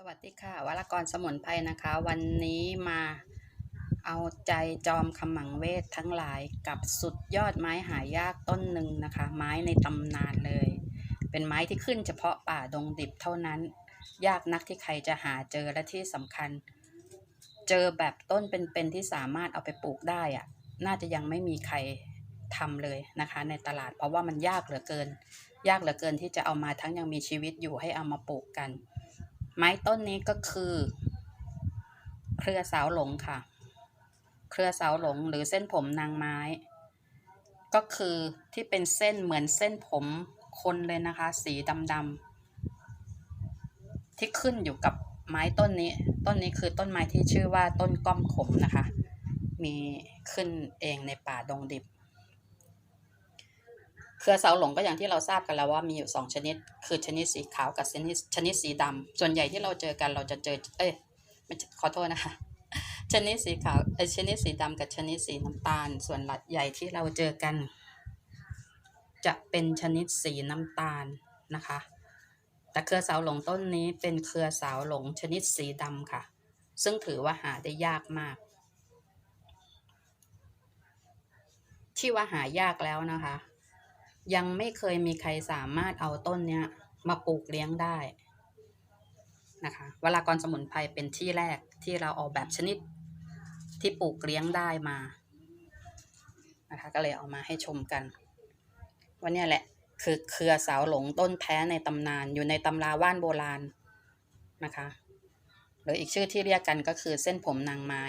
สวัสดีค่ะวรากรสมุนไพรนะคะ วันนี้มาเอาใจจอมขมังเวททั้งหลายกับสุดยอดไม้หายากต้นหนึ่งนะคะ ไม้ในตำนานเลย เป็นไม้ที่ขึ้นเฉพาะป่าดงดิบเท่านั้น ยากนักที่ใครจะหาเจอและที่สำคัญ เจอแบบต้นเป็นๆที่สามารถเอาไปปลูกได้อะน่าจะยังไม่มีใครทำเลยนะคะ ในตลาดเพราะว่ามันยากเหลือเกิน ยากเหลือเกินที่จะเอามาทั้งยังมีชีวิตอยู่ให้เอามาปลูกกัน ไม้ต้นนี้ก็คือ เครือสาวหลงค่ะ เครือสาวหลงหรือเส้นผมนางไม้ ก็คือที่เป็นเส้นเหมือนเส้นผมคนเลยนะคะ สีดำๆที่ขึ้นอยู่กับไม้ต้นนี้ ต้นนี้คือต้นไม้ที่ชื่อว่าต้นก้อมขมนะคะ มีขึ้นเองในป่าดงดิบ เครือเสาหลงก็อย่างที่เราทราบกันแล้วว่ามีอยู่สองชนิด คือชนิดสีขาวกับชนิดชนิดสีดำส่วนใหญ่ที่เราเจอกันเราจะเจอ เอ้ยขอโทษนะคะชนิดสีขาวเอ้ชนิดสีดำกับชนิดสีน้ำตาล ส่วนหลักใหญ่ที่เราเจอกัน จะเป็นชนิดสีน้ำตาลนะคะ แต่เครือเสาหลงต้นนี้เป็นเครือเสาหลงชนิดสีดำค่ะ ซึ่งถือว่าหาได้ยากมาก ที่ว่าหายากแล้วนะคะ ยังไม่เคยมีใครสามารถเอาต้นเนี้ยมาปลูกเลี้ยงได้นะคะวลากรสมุนไพรเป็นที่แรกที่เราเอาแบบชนิดที่ปลูกเลี้ยงได้มานะคะก็เลยเอามาให้ชมกันว่าเนี่ยแหละคือเครือสาวหลงต้นแท้ในตำนานอยู่ในตำราว่านโบราณนะคะหรืออีกชื่อที่เรียกกันก็คือเส้นผมนางไม้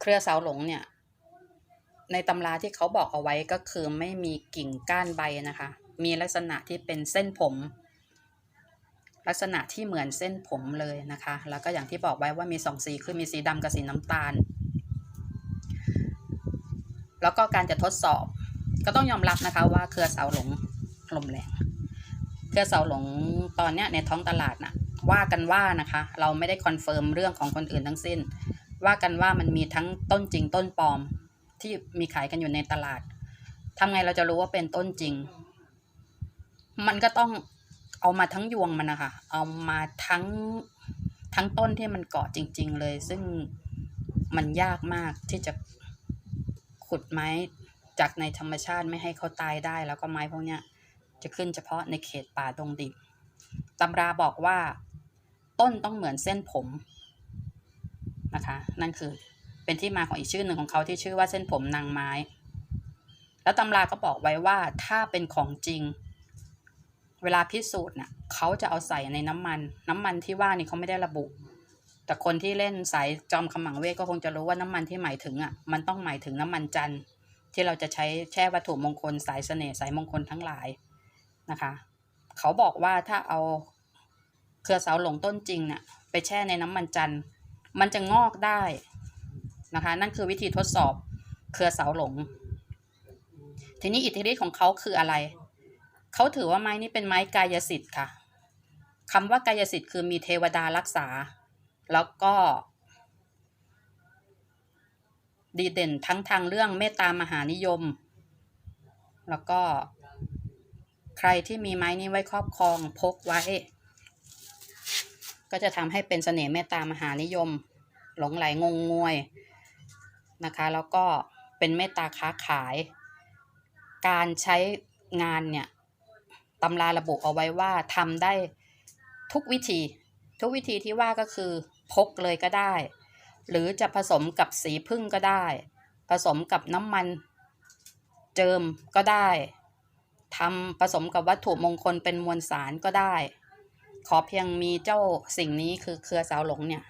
เครือสาวหลงเนี่ย ในตำราที่เขาบอกเอาไว้ก็คือไม่มีกิ่งก้านใบนะคะ มีลักษณะที่เป็นเส้นผม ลักษณะที่เหมือนเส้นผมเลยนะคะ แล้วก็อย่างที่บอกไว้ว่ามีสองสีคือมีสีดำกับสีน้ำตาล แล้วก็การจะทดสอบ ก็ต้องยอมรับนะคะว่าเครือเสาหลงลมแรงเครือเสาหลงตอนเนี้ยในท้องตลาดนะว่ากันว่านะคะ เราไม่ได้คอนเฟิร์มเรื่องของคนอื่นทั้งสิ้น ว่ากันว่ามันมีทั้งต้นจริงต้นปลอม ที่มีขายกันอยู่ในตลาดทำไงเราจะรู้ว่าเป็นต้นจริง มันก็ต้องเอามาทั้งยวงมันนะคะ เอามาทั้งทั้งต้นที่มันเกาะจริง ๆ เลย ซึ่งมันยากมากที่จะขุดไม้จากในธรรมชาติไม่ให้เขาตายได้ แล้วก็ไม้พวกเนี้ย จะขึ้นเฉพาะในเขตป่าดงดิบตำราบอกว่า ต้นต้องเหมือนเส้นผมนะคะ นั่นคือ เป็นที่มาของอีกชื่อหนึ่งของเขาที่ชื่อว่าเส้นผมนางไม้ แล้วตำราก็บอกไว้ว่าถ้าเป็นของจริง เวลาพิสูจน์น่ะเขาจะเอาใส่ในน้ำมัน น้ำมันที่ว่านี่เขาไม่ได้ระบุ แต่คนที่เล่นสายจอมขมังเวทก็คงจะรู้ว่าน้ำมันที่หมายถึงอะมันต้องหมายถึงน้ำมันจันทร์ที่เราจะใช้แช่วัตถุมงคลสายเสน่ห์สายมงคลทั้งหลายนะคะ เขาบอกว่าถ้าเอาเครือเสาหลงต้นจริงเนี่ยไปแช่ในน้ำมันจันทร์มันจะงอกได้ นะคะ นั่นคือวิธีทดสอบเครือเสาหลง ทีนี้อิทธิฤทธิ์ของเขาคืออะไร เขาถือว่าไม้นี้เป็นไม้กายสิทธิ์ค่ะคำว่ากายสิทธิ์คือมีเทวดารักษา แล้วก็ ดีเด่นทั้งทางเรื่องเมตตามหานิยม แล้วก็ใครที่มีไม้นี้ไว้ครอบครองพกไว้ ก็จะทำให้เป็นเสน่ห์เมตตามหานิยม หลงไหลงงงวย นะคะ แล้วก็เป็นเมตตาค้าขาย การใช้งานเนี่ยตำราระบุเอาไว้ว่าทำได้ทุกวิธี ทุกวิธีที่ว่าก็คือพกเลยก็ได้ หรือจะผสมกับสีพึ่งก็ได้ ผสมกับน้ำมันเจิมก็ได้ทำผสมกับวัตถุมงคลเป็นมวลสารก็ได้ ขอเพียงมีเจ้าสิ่งนี้คือเครือสาวหลงเนี่ย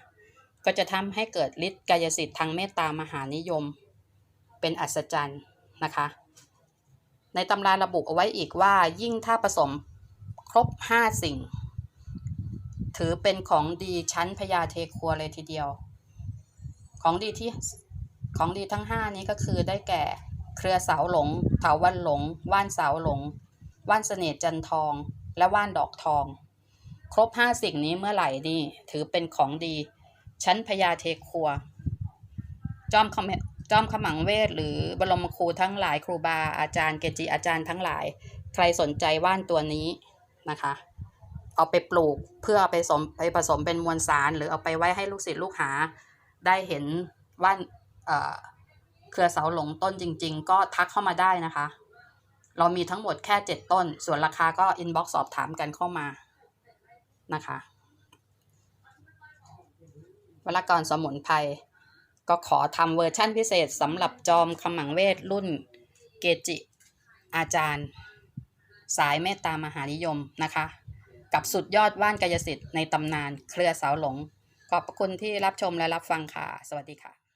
ก็จะทำให้เกิดฤทธิ์กายสิทธิ์ทางเมตตามหานิยม เป็นอัศจรรย์นะคะ ในตำราระบุเอาไว้อีกว่ายิ่งถ้าผสมครบ 5 สิ่ง ถือเป็นของดีชั้นพญาเทครัวเลยทีเดียว ของดีที่ของดีทั้ง 5 นี้ก็คือได้แก่เครือเสาหลงเถาวันหลง ว่านเสาหลง ว่านเสน่ห์จันทอง และว่านดอกทอง ครบ 5 สิ่งนี้เมื่อไหร่นี่ถือเป็นของดี ชั้นพญาเทครัว จอมขมจอมขมังเวท หรือบรมครูทั้งหลายครูบาอาจารย์เกจิอาจารย์ทั้งหลาย ใครสนใจว่านตัวนี้นะคะ เอาไปปลูกเพื่อเอาไปสมไปผสมเป็นมวลสาร หรือเอาไปไว้ให้ลูกศิษย์ลูกหา ได้เห็นว่าเอ่อเครือเสาหลงต้นจริง ๆ ก็ทักเข้ามาได้นะคะ เรามีทั้งหมดแค่เจ็ดต้น ส่วนราคาก็อินบ็อกซ์สอบถามกันเข้ามานะคะ วลากรสมุนไพรก็ขอทำเวอร์ชั่นพิเศษสำหรับจอมขมังเวทรุ่นเกจิ อาจารย์ สายเมตตามหานิยมนะคะ กับสุดยอดว่านกายสิทธิ์ในตำนานเครือเสาหลง ขอบพระคุณที่รับชมและรับฟังค่ะ สวัสดีค่ะ